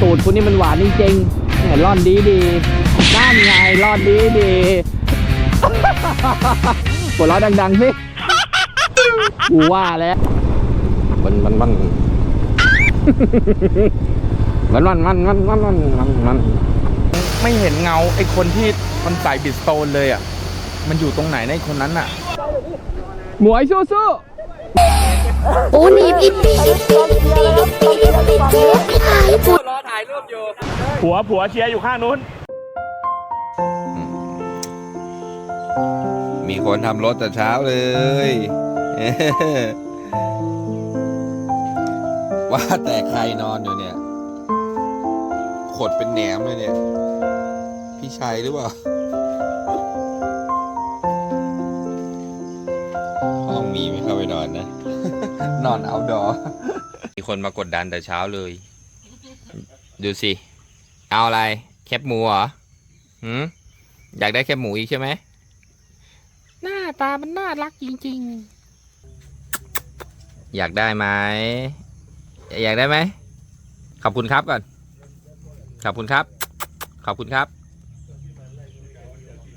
สูตรคุณนี่มันหวานจริงๆเนี่ยร่อนดีดีๆนั่นไงร่อนดีดีๆหัวเราะดังๆสิกูว่าแล้วมันมันมันมันมันมันมันมันมันมันมันไม่เห็นเงาไอ้คนที่มันใส่บิดสโตนเลยอะ มันอยู่ตรงไหนในะไอ้คนนั้นอะ หมวยสู้สู้ โอ้นี่พี่พี่พี่พี่พี่พี่พี่ายปวดผัวผัวเชียร์อยู่ข้างนู้น มีคนทำรถแต่เช้าเลย ว่าแต่ใครนอนอยู่เนี่ย ขดเป็นแหนมเลยเนี่ย พี่ชัยหรือเปล่าห้องมีไม่เข้าไปนอนนะ นอนเอาดอมีคนมากดดันแต่เช้าเลย ดูสิ เอาอะไร แคบหมูเหรอหืมอยากได้แคบหมูอีกใช่ไหม หน้าตามันน่ารักจริง ๆ อยากได้ไหม อยากได้ไหม ขอบคุณครับก่อน ขอบคุณครับ ขอบคุณครับ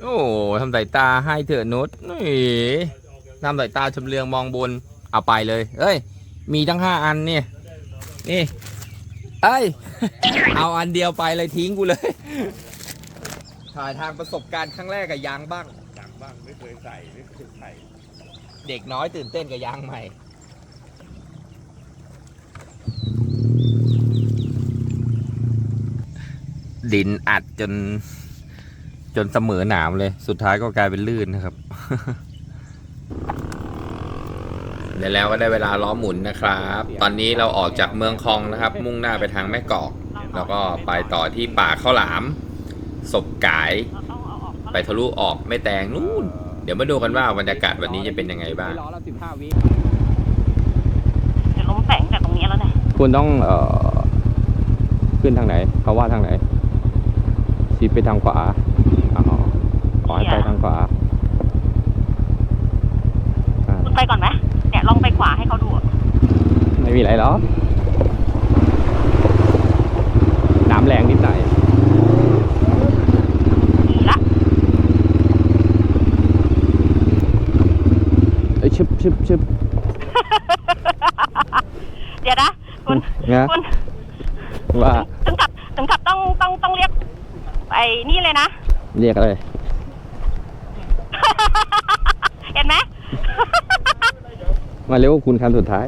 โอ้ทำสายตาให้เถอะนุชนี่ทำสายตาชำเลืองมองบน เอาไปเลย เอ้ย มีทั้งห้าอันเนี่ยนี่ เอ้ย เอาอันเดียวไปเลยทิ้งกูเลย ถ่ายทางประสบการณ์ครั้งแรกกับยางบ้าง ยางบ้างไม่เคยใส่ไม่เคยใส่เด็กน้อยตื่นเต้นกับยางใหม่ดินอัดจน จนเสมอหนามเลย สุดท้ายก็กลายเป็นลื่นนะครับ เดี๋ยวแล้วก็ได้เวลาล้อหมุนนะครับ ตอนนี้เราออกจากเมืองคลองนะครับ มุ่งหน้าไปทางแม่กอก แล้วก็ไปต่อที่ป่าข้าวหลาม ศพกาย ไปทะลุออกไม่แตงนู่น เดี๋ยวมาดูกันว่าบรรยากาศวันนี้จะเป็นยังไงบ้างรอเราสิบห้าวิจะล้มแสงจากตรงนี้แล้วเนี่ยคุณต้องเอ่อขึ้นทางไหน เขาว่าทางไหนชิดไปทางขวาอ๋อขอให้ไปทางขวาอ่า คุณไปก่อนไหมเนี่ยลองไปขวาให้เขาดูอะ ไม่มีอะไรหรอกน้ำแรงนิดหน่อยดีละเอ้ยชึบชึบชึบเดี๋ยวนะคุณนะคุณว่าถึงกับถึงกับต้องต้องต้องเรียกไอ้นี่เลยนะ เรียกอะไร เห็นไหม มาเร็วคุณคันสุดท้าย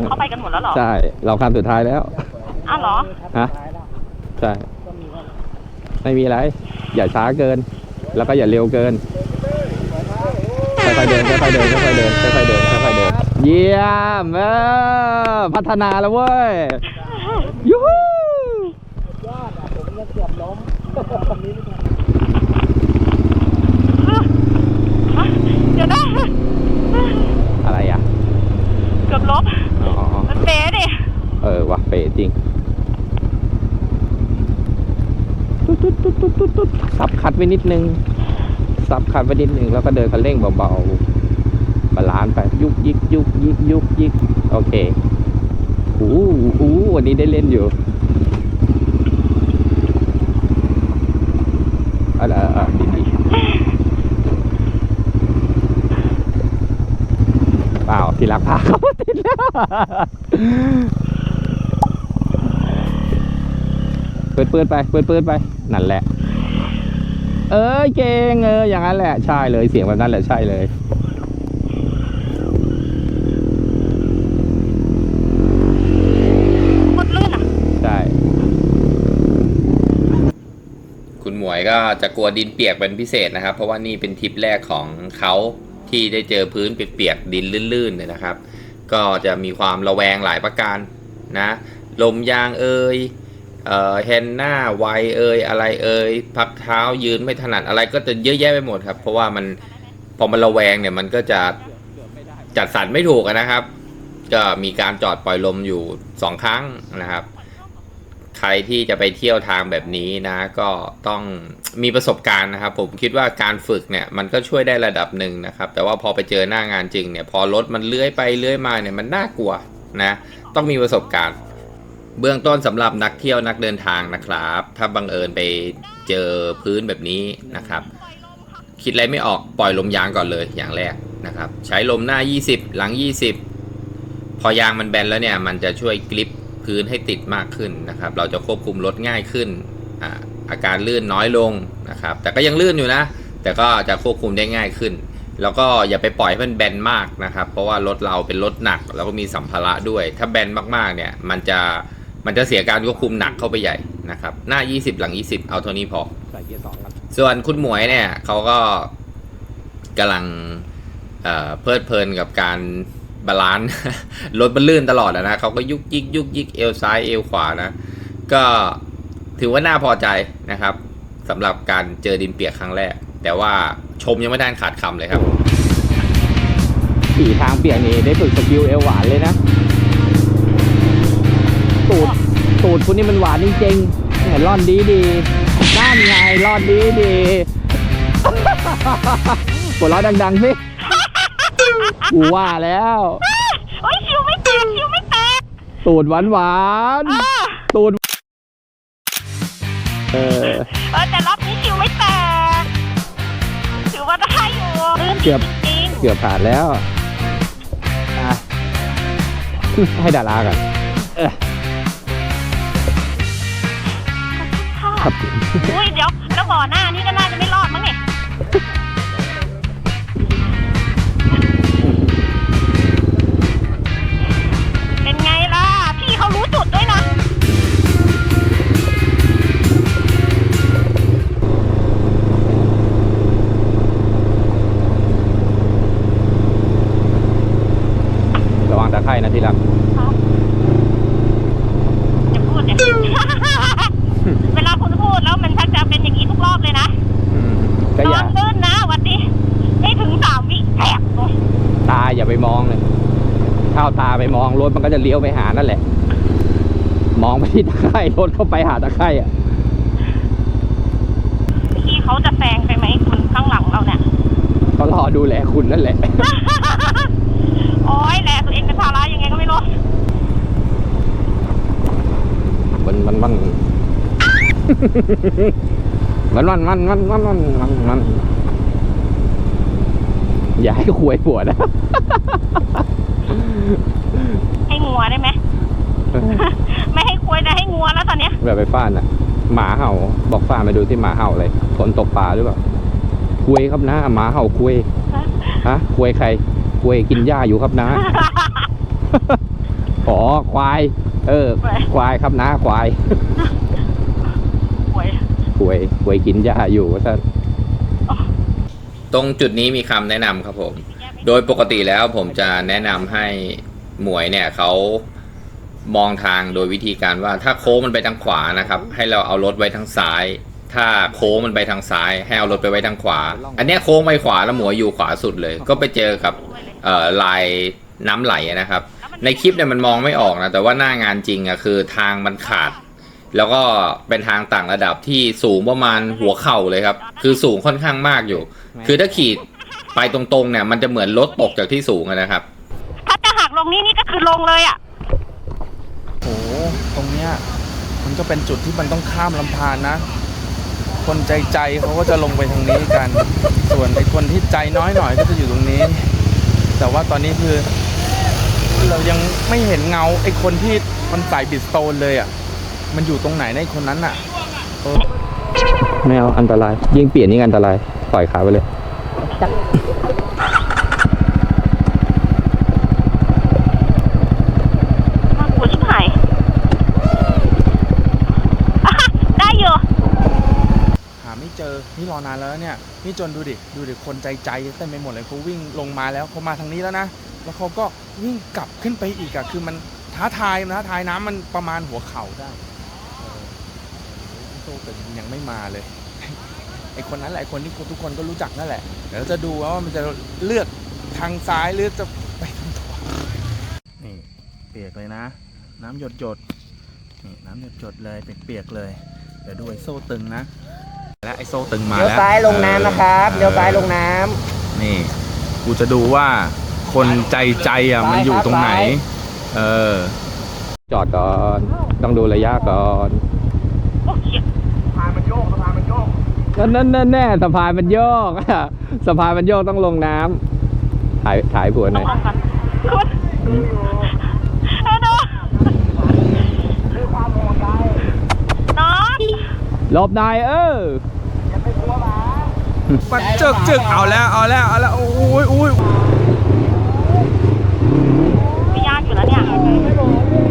เอ้าเขาไปกันหมดแล้วเหรอใช่ เราคันสุดท้ายแล้วอ้าวเหรอฮะใช่ไม่มีอะไร อย่าช้าเกิน แล้วก็อย่าเร็วเกินค่อยๆเดินค่อยๆเดินค่อยๆเดินค่อยๆเดินค่อยๆเดินเยี่ยมเออพัฒนาแล้วเว้ยยูฮูเดี๋ยวนะอะไรอะ เกือบลบอ๋อมันเป๊ะดิเออว่ะเป๋จริงตุ๊ดตุ๊ดตุ๊ดตุ๊ดตุ๊ดตุ๊ดซับคัดไว้นิดนึงซับคัดไว้นิดนึงแล้วก็เดินคันเร่งเบาๆบาลานซ์ไปยุกยิกยุกยิกยุกยิกโอเคอู้อู้วันนี้ได้เล่นอยู่อะไรอะดีดีเปล่าที่รักพาเขามาติดแล้ว เปิดเปิดไป เปิดเปิดไป นั่นแหละ เอ้ยเก่งเอออย่างนั้นแหละ ใช่เลยเสียงแบบนั้นแหละใช่เลยหมดลื่นอะใช่คุณหมวยก็จะกลัวดินเปียกเป็นพิเศษนะครับ เพราะว่านี่เป็นทริปแรกของเขาที่ได้เจอพื้นเปียกๆดินลื่นๆเนี่ยนะครับ ก็จะมีความระแวงหลายประการนะ ลมยางเอ่ยเอ่อ แฮนหน้าไวเอยอะไรเอยพักเท้ายืนไม่ถนัดอะไรก็จะเยอะแยะไปหมดครับ เพราะว่ามันพอมันระแวงเนี่ยมันก็จะจัดสรรไม่ถูกนะครับ ก็มีการจอดปล่อยลมอยู่สองครั้งนะครับ ใครที่จะไปเที่ยวทางแบบนี้นะ ก็ต้องมีประสบการณ์นะครับ ผมคิดว่าการฝึกเนี่ยมันก็ช่วยได้ระดับหนึ่งนะครับ แต่ว่าพอไปเจอหน้างานจริงเนี่ย พอรถมันเลื้อยไปเลื้อยมาเนี่ยมันน่ากลัวนะ ต้องมีประสบการณ์ เบื้องต้นสำหรับนักเที่ยวนักเดินทางนะครับ ถ้าบังเอิญไปเจอพื้นแบบนี้นะครับ คิดอะไรไม่ออกปล่อยลมยางก่อนเลยอย่างแรกนะครับ ใช้ลมหน้า 20 หลัง 20 พอยางมันแบนแล้วเนี่ย มันจะช่วยกริปพื้นให้ติดมากขึ้นนะครับ เราจะควบคุมรถง่ายขึ้นอาอาการลื่นน้อยลงนะครับ แต่ก็ยังลื่นอยู่นะ แต่ก็จะควบคุมได้ง่ายขึ้น แล้วก็อย่าไปปล่อยให้มันแบนมากนะครับ เพราะว่ารถเราเป็นรถหนัก แล้วก็มีสัมภาระด้วย ถ้าแบนมากๆเนี่ยมันจะ มันจะเสียการควบคุมหนักเข้าไปใหญ่นะครับ หน้า 20 หลัง 20 เอาเท่านี้พอ ใส่เกียร์สองครับ ส่วนคุณหมวยเนี่ยเขาก็กำลังเอ่อเพลิดเพลินกับการบาลานซ์รถมันลื่นตลอดอะนะเขาก็ยุกยิกยุกยิกเอวซ้ายเอวขวานะ ก็ถือว่าน่าพอใจนะครับสำหรับการเจอดินเปียกครั้งแรก แต่ว่าชมยังไม่ได้ขาดคำเลยครับขี่ทางเปียกนี่ได้ฝึกสกิลเอวหวานเลยนะ ตูดคุณนี่มันหวานจริงๆเนี่ยร่อนดีดีๆด้านไงร่อนดีดีหัวเราะดังๆสิกูว่าแล้วโอ้ยชิวไม่แตกชิวไม่แตกตูดหวานหวานๆอ่าตูดเออเออแต่รอบนี้ชิวไม่แตกถือว่าได้อยู่ลื่นเกือบจริงเกือบผ่านแล้วอะให้ดารากันเออ ครับ อุ้ยเดี๋ยวแล้วบ่อหน้านี่ก็น่าจะไม่รอดมั้งเนี่ย จะเลี้ยวไปหานั่นแหละ มองไปที่ตะไคร่รถเข้าไปหาตะไคร่อะพี่เขาจะแซงไปไหมคุณข้างหลังเราเนี่ยเขารอดูแลคุณนั่นแหละ โอ้ยแหละตัวเองเป็นภาระยังไงก็ไม่รู้มันมันมันมันมันมันมันมันมันมันมันอย่าให้คุยปวดนะให้ งัวได้ไหม ไม่ให้คุยแต่ให้งัวแล้วตอนเนี้ยแบบไปฟ้านอะ หมาเห่า บอกฟ้านไปดูที่หมาเห่าอะไรฝนตกปลาหรือเปล่าคุยครับนะหมาเห่าคุยฮะคุยใครคุยกินหญ้าอยู่ครับนะอ๋อควาย เออ ควายครับนะควายโอ้ยคุยคุยกินหญ้าอยู่ว่าท่านตรงจุดนี้มีคำแนะนำครับผม โดยปกติแล้วผมจะแนะนำให้ หมวยเนี่ยเขามองทางโดยวิธีการว่าถ้าโค้งมันไปทางขวานะครับ ให้เราเอารถไว้ทางซ้าย ถ้าโค้งมันไปทางซ้าย ให้เอารถไปไว้ทางขวา อันเนี้ยโค้งไปขวาแล้วหมวยอยู่ขวาสุดเลย ก็ไปเจอกับเอ่อลายน้ำไหลนะครับ ในคลิปเนี่ยมันมองไม่ออกนะแต่ว่าหน้างานจริงอะคือทางมันขาด แล้วก็เป็นทางต่างระดับที่สูงประมาณหัวเข่าเลยครับ คือสูงค่อนข้างมากอยู่ คือถ้าขี่ไปตรงๆเนี่ยมันจะเหมือนรถตกจากที่สูงอะนะครับถ้าจะหัก ลงนี่นี่ก็คือลงเลยอะโอ้โหตรงเนี้ยมันก็เป็นจุดที่มันต้องข้ามลำธารนะ คนใจใจเขาก็จะลงไปทางนี้กัน ส่วนไอ้คนที่ใจน้อยหน่อยก็จะอยู่ตรงนี้ แต่ว่าตอนนี้คือ เรายังไม่เห็นเงาไอ้คนที่มันใส่บิดสโตนเลยอะ มันอยู่ตรงไหนในะไอ้คนนั้นอะเออไม่เอาอันตรายยิ่งเปลี่ยนยิ่งอันตรายปล่อยขาไปเลย มากลัวชิบหาย อะได้อยู่ หาไม่เจ อนานแล้วเนี่ยนี่จนดูดิดูดิคนใจใจเต็มไปหมดเลยเขาวิ่งลงมาแล้วเขามาทางนี้แล้วนะแล้วเขาก็วิ่งกลับขึ้นไปอีกอะคือมันท้าทายนะท้าทายน้ำมันประมาณหัวเข่าได้โอ้โหแต่ยังไม่มาเลยไอคนนั้นแหละไอคนที่ทุกคนก็รู้จักนั่นแหละเดี๋ยวจะดูว่ามันจะเลือกทางซ้ายหรือจะไปทางขวานี่เปียกเลยนะ น้ำหยดหยดนี่น้ำหยดหยดเลยเปียกๆเลยเดี๋ยวดูไอโซ่ตึงนะ และไอโซ่ตึงมาเลี้ยวแล้วซ้ายลงน้ำนะครับออเลี้ยวซ้ายลงน้นี่ กูจะดูว่าคนใจใจอะ มันอยู่ตรงไหนซ้ายเออ จอดก่อนำต้องดูระยะก่อนโอ้เขียนั่นนั่นนั่นแน่สะพานมันโยกอะสะพานมันโยกต้องลงน้ำถ่ายถ่ายผัวหต้น่อองยลองกันคุณเออดูน้อง หลบหน่อยเออปัดจึกจึกเอาแล้วเอาแล้วเอาแล้วโอ้ยโอ้ยไม่ยากอยู่แล้วเนี่ย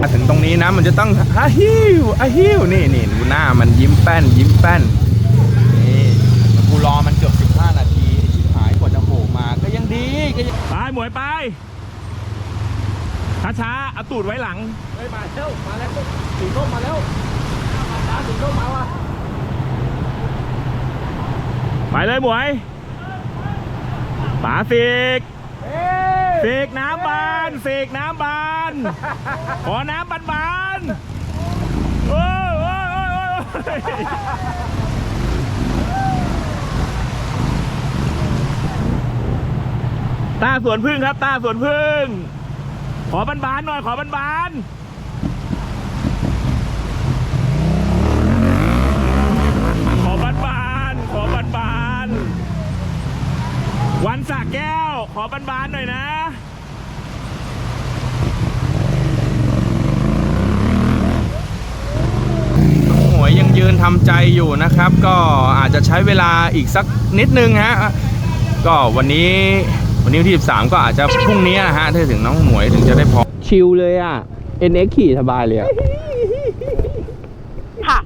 มาถึงตรงนี้นะมันจะต้องอาฮิวอาฮิวนี่นี่ดูหน้ามันยิ้มแป้นยิ้มแป้นนี่กูรอมันเกือบ 15 นาทีไอ้ชิบหายกว่าจะโผล่มาก็ยังดีก็ยังไปหมวยไปช้าๆเอาตูดไว้หลัง ไปเลยหมวยป๋าฟิกฟิกน้ำบานฟิกน้ำบานขอน้ำบานบานๆโอ้ยโอ้ยโอ้ยโอ้ยโอ้ยตาสวนพึ่งครับตาสวนพึ่ง ขอบานบานๆหน่อยขอบานบานๆขอบานบานๆขอบานบานๆ วันสระแก้ว ขอบานบานๆหน่อยนะหมวยยังยืนทำใจอยู่นะครับ ก็อาจจะใช้เวลาอีกสักนิดนึงฮะ ก็วันนี้วันนี้วันที่ 13 ก็อาจจะพรุ่งนี้นะฮะ ถ้าถึงน้องหมวยถึงจะได้พอ ชิลเลยอะ NX ขี่สบายเลยอะค่ะ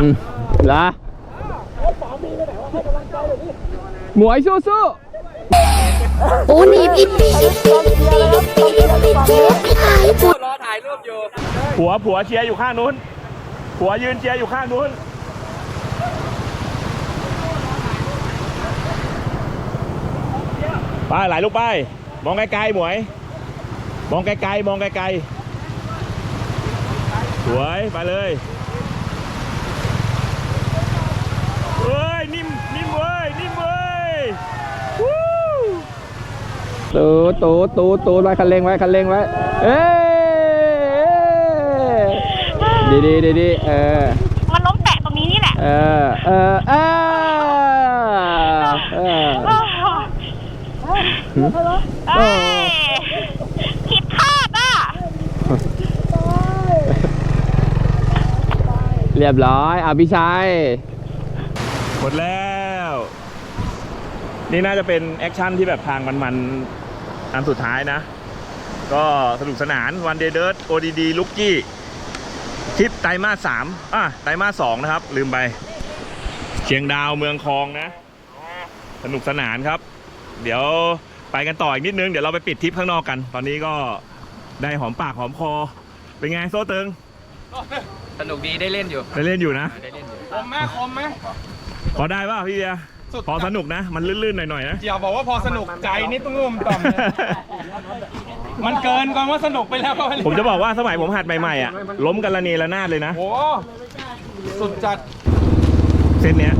อืมละ หมวยสู้สู้โอ้หนีบอีปีอีปีอีปีอีปีอีปีเจ๊ขายปวดผัวผัวเชียร์อยู่ข้างนู้นผัวยืนเชียร์อยู่ข้างนู้นไปไหลลูกไปมองไกลๆหมวย มองไกลๆมองไกลๆสวยไปเลยเฮ้ย นิ่ม นิ่มเว้ย นิ่มเว้ยวู้ ตูดตูดตูดตูดไว้คันเร่งไว้คันเร่งไว้ เอ้ยดีดีดีดีเออ มันล้มแตะตรงนี้นี่แหละ เออ เออ เออเออเอ้ยผิดคาดอะ เรียบร้อยอะพี่ชัยหมดแล้ว นี่น่าจะเป็นแอคชั่นที่แบบทางมันๆ อันสุดท้ายนะ ก็สนุกสนานวันเดย์เดิร์ดโอดีดีลุกกี้ทริปไตรมาสสามอะไตรมาสสองนะครับ ลืมไป เชียงดาวเมืองคลองนะ สนุกสนานครับ เดี๋ยวไปกันต่ออีกนิดนึง เดี๋ยวเราไปปิดทริปข้างนอกกัน ตอนนี้ก็ได้หอมปากหอมคอ เป็นไงโซ่ตึงสนุกดีได้เล่นอยู่ ได้เล่นอยู่นะคมไหมคมไหมพอได้ป่ะพี่เบียร์สุด พอสนุกนะ มันลื่นๆหน่อยๆนะ อย่าบอกว่าพอสนุกใจนี่ต้องร่วมต่อมเลยมันเกินความว่าสนุกไปแล้วก็ไม่ผมจะบอกว่าสมัยผมหัดใหม่ๆอะล้มกันระเนระนาดเลยนะโอ้สุดจัดเส้นเนี้ย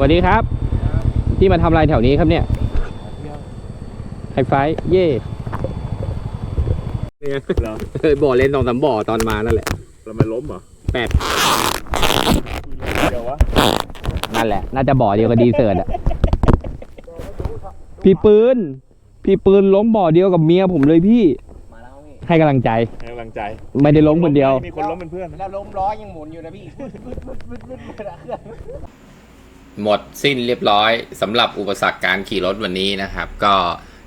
วัสดีครับ ที่มาทำอะไรแถวนี้ครับเนี่ยไฮไฟว์เย่เคยบ่อเล่นสองสามบ่อตอนมานั่นแหละเราไม่ล้มเหรอแปดเดี๋ยววะนั่นแหละ น่าจะบ่อเดียวกับดีเซิร์ตอะพี่ปืน พี่ปืนล้มบ่อเดียวกับเมียผมเลยพี่ ให้กำลังใจ ให้กำลังใจไม่ได้ล้มคนเดียว มีคนล้มเป็นเพื่อนนะหมด หมดสิ้นเรียบร้อยสำหรับอุปสรรคการขี่รถวันนี้นะครับ ก็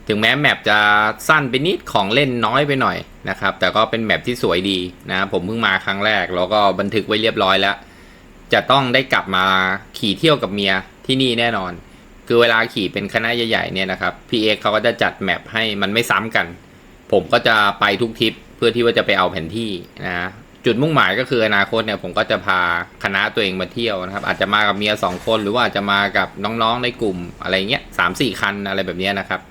ถึงแม้แมปจะสั้นไปนิดของเล่นน้อยไปหน่อยนะครับ แต่ก็เป็นแมปที่สวยดีนะผมเพิ่งมาครั้งแรก แล้วก็บันทึกไว้เรียบร้อยแล้ว จะต้องได้กลับมาขี่เที่ยวกับเมียที่นี่แน่นอน คือเวลาขี่เป็นคณะใหญ่ๆเนี่ยนะครับพี่เอกเขาก็จะจัดแมปให้มันไม่ซ้ำกัน ผมก็จะไปทุกทริปเพื่อที่ว่าจะไปเอาแผนที่นะ จุดมุ่งหมายก็คืออนาคตเนี่ยผมก็จะพาคณะตัวเองมาเที่ยวนะครับ อาจจะมากับเมียสองคนหรือว่าอาจจะมากับน้องๆในกลุ่มอะไรเงี้ยสามสี่คันอะไรแบบเนี้ยนะครับ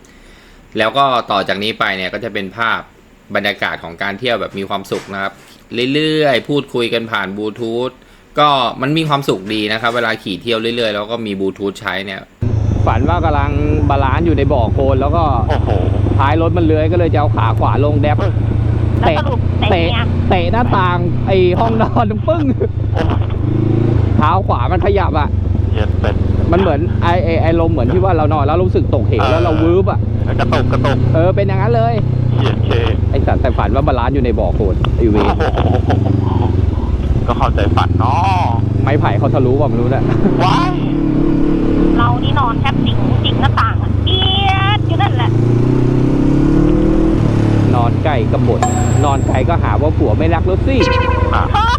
แล้วก็ต่อจากนี้ไปเนี่ยก็จะเป็นภาพบรรยากาศของการเที่ยวแบบมีความสุขนะครับ เรื่อยๆ พูดคุยกันผ่านบลูทูธก็มันมีความสุขดีนะครับ เวลาขี่เที่ยวเรื่อยๆ แล้วก็มีบลูทูธใช้เนี่ย ฝันว่ากำลังบาลานซ์อยู่ในบ่อโคลนแล้วก็โอ้โหท้ายรถมันเลื้อยก็เลยจะเอาขาขวาลงแดบ แล้วเตะสรุปเตะเตะเนี่ยเตะหน้าต่างไอห้องนอนปึ้งเท้าขวามันขยับอะ เย็นเป็นมันเหมือนไอไอไอลมณ์เหมือนที่ว่าเรานอนแล้วรู้สึกตกเหวแล้วเราวืบอะ กระตุกกระตุกเออเป็นอย่างนั้นเลย เย็นเคไอสัตว์แต่ฝันว่าบาลานซ์อยู่ในบ่อโคลนไอเวรก็เข้าใจฝันเนาะไม้ไผ่เขาทะลุว่าไม่รู้แหละว้าย เรานี่นอนแทบสิงสิงหน้าต่างอะเอียดอยู่นั่นแหละ นอนใกล้กบฏ นอนไกลก็หาว่าผัวไม่รักรถสิอะเฮ้ย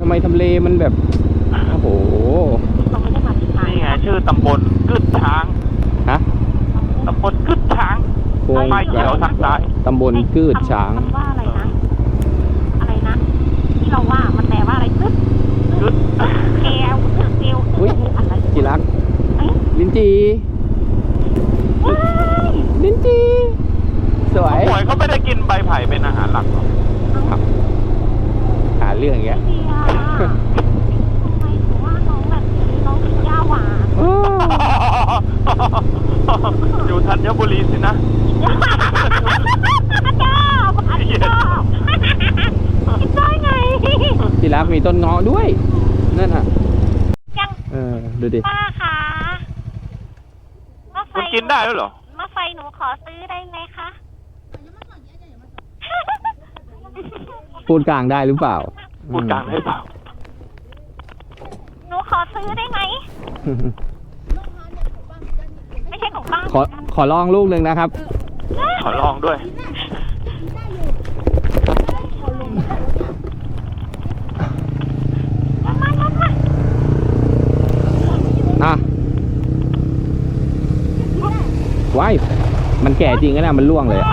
ทำไมทำเลมันแบบ โอ้โหเราไม่ได้มาที่ทางนี่ไงชื่อตำบลกึดช้างฮะตำบลกึดช้างโค้งไฟเขียวทางซ้ายตำบลกืดช้างคำว่าอะไรนะอะไรนะที่เราว่ามันแปลว่าอะไรกึดกึดเกลคือเกลอุ๊ยอะไรกีรักเอ้ยลิ้นจีว้ายลิ้นจีสวยหวยเขาไม่ได้กินใบไผ่เป็นอาหารหลักหรอหาเรื่องอย่างเงี้ยเดียทำไมถึงว่าน้องแบบนี้น้องกินหญ้าหวานอยู่ธัญบุรีสินะหญ้าหญ้าหวานชอบกินได้ไงกีรักมีต้นเงาะด้วย นั่นอะยังเออ ดูดิป้าคะมะไฟคุณกินได้แล้วเหรอ มะไฟหนูขอซื้อได้ไหมคะ พูดกลางได้หรือเปล่า พูดกลางได้เปล่า หนูขอซื้อได้ไหม ไม่ใช่ของป้าขอขอลองลูกหนึ่งนะครับ ขอลองด้วยมามามาอะว้ายมันแก่จริงนะมันร่วงเลยอะ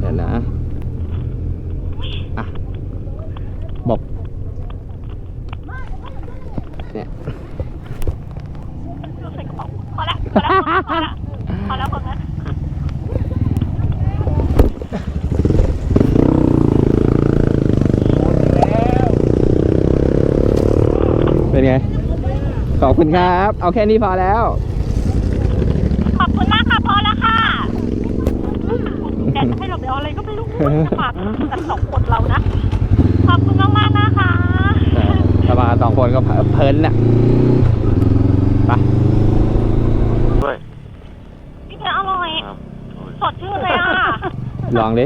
เดี๋ยวนะ อะ บอก เนี่ย ใส่กระเป๋าพอละพอละพอละพอละพอละ เป็นไง ขอบคุณครับ เอาแค่นี้พอแล้ว ขอบคุณมากค่ะพอละค่ะแต่ให้เราไปเอาอะไรก็ไม่รู้จะฝากกันสองคนเรานะ ขอบคุณมากมากๆนะคะถ้ามาสองคนก็เพลินน่ะไปด้วยนี่เนื้ออร่อย สดชื่นเลยอะ ลองดิ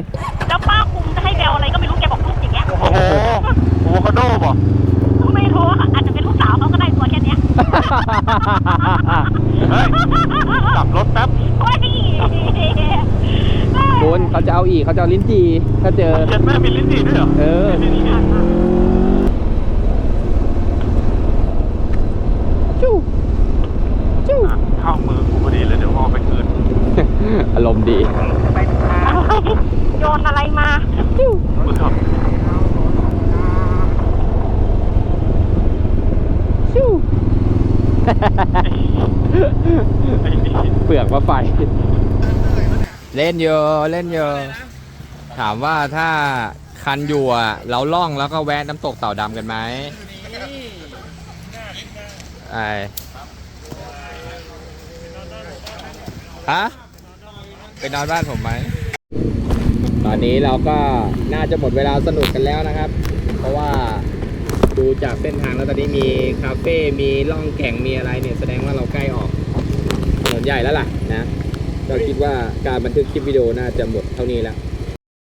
เฮ้ยกลับรถแป๊บโอ้ยคุณเขาจะเอาอีกเขาจะเอาลิ้นจี่ถ้าเจอเจ็ดแม่มีลิ้นจี่ด้วยเหรอเออ นี่นี่นี่ จู้จู้ อะเข้ามือกูพอดีเลยเดี๋ยวพ่อไปคืน อารมณ์ดี โยนอะไรมา มือครับ จู้ ไอ้นี่เปลือกว่าไฟ เล่นเยอะเล่นเยอะ ถามว่าถ้าคันอยู่อะเราล่องแล้วก็แวะน้ำตกเต่าดำกันไหมไอฮะไปนอนบ้านผมไหม ตอนนี้เราก็น่าจะหมดเวลาสนุกกันแล้วนะครับ เพราะว่า จากเส้นทางแล้วตอนนี้มีคาเฟ่มีล่องแก่งมีอะไรเนี่ยแสดงว่าเราใกล้ออกถนนใหญ่แล้วล่ะนะเราคิดว่าการบันทึกคลิปวิดีโอน่าจะหมดเท่านี้แล้ว